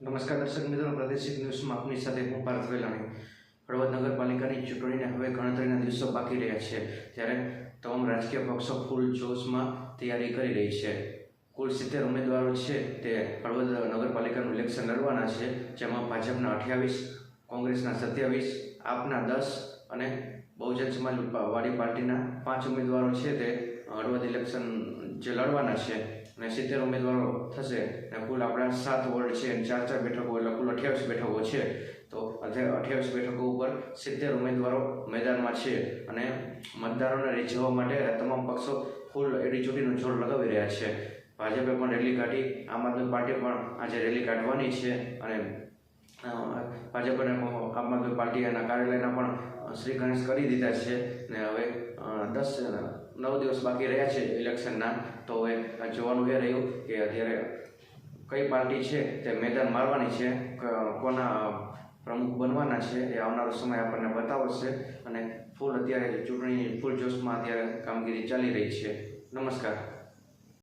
નમસ્કાર દર્શક મિત્રો, પ્રાદેશિક ન્યૂઝમાં આપની સાથે હું પાર્થ વેલાણી. હળવદ નગરપાલિકાની ચૂંટણીને હવે ગણતરીના દિવસો બાકી રહ્યા છે, ત્યારે તમામ રાજકીય પક્ષો ફૂલ જોશમાં તૈયારી કરી રહી છે. કુલ સિત્તેર ઉમેદવારો છે તે હળવદ નગરપાલિકાનું ઇલેક્શન લડવાના છે, જેમાં ભાજપના અઠ્યાવીસ, કોંગ્રેસના સત્યાવીસ, આપના દસ અને બહુજન સમાજવાદી પાર્ટીના પાંચ ઉમેદવારો છે તે હળવદ ઇલેક્શન જે લડવાના છે. અને સિત્તેર ઉમેદવારો થશે. અને કુલ આપણા સાત વોર્ડ છે અને ચાર ચાર બેઠકો એટલે કુલ અઠ્યાવીસ બેઠકો છે. તો અઠ્યાવીસ બેઠકો ઉપર સિત્તેર ઉમેદવારો મેદાનમાં છે. અને મતદારોને રીઝવવા માટે તમામ પક્ષો ફૂલ એડી ચૂંટીનું જોર લગાવી રહ્યા છે. ભાજપે પણ રેલી કાઢી. આમ આદમી પાર્ટી પણ આજે રેલી કાઢવાની છે. અને ભાજપ અને આમ આદમી પાર્ટી એના કાર્યાલયના પણ શ્રી ગણેશ કરી દીધા છે. ને હવે દસ નવ દિવસ બાકી રહ્યા છે ઇલેક્શનના. તો હવે જોવાનું એ રહ્યું કે અત્યારે કઈ પાર્ટી છે, તે મેદાન મારવાની છે કોના પ્રમુખ બનવાના છે, એ આવનારો સમય આપણને બતાવશે. અને ફૂલ અત્યારે ચૂંટણી ફૂલ જોશમાં અત્યારે કામગીરી ચાલી રહી છે. નમસ્કાર.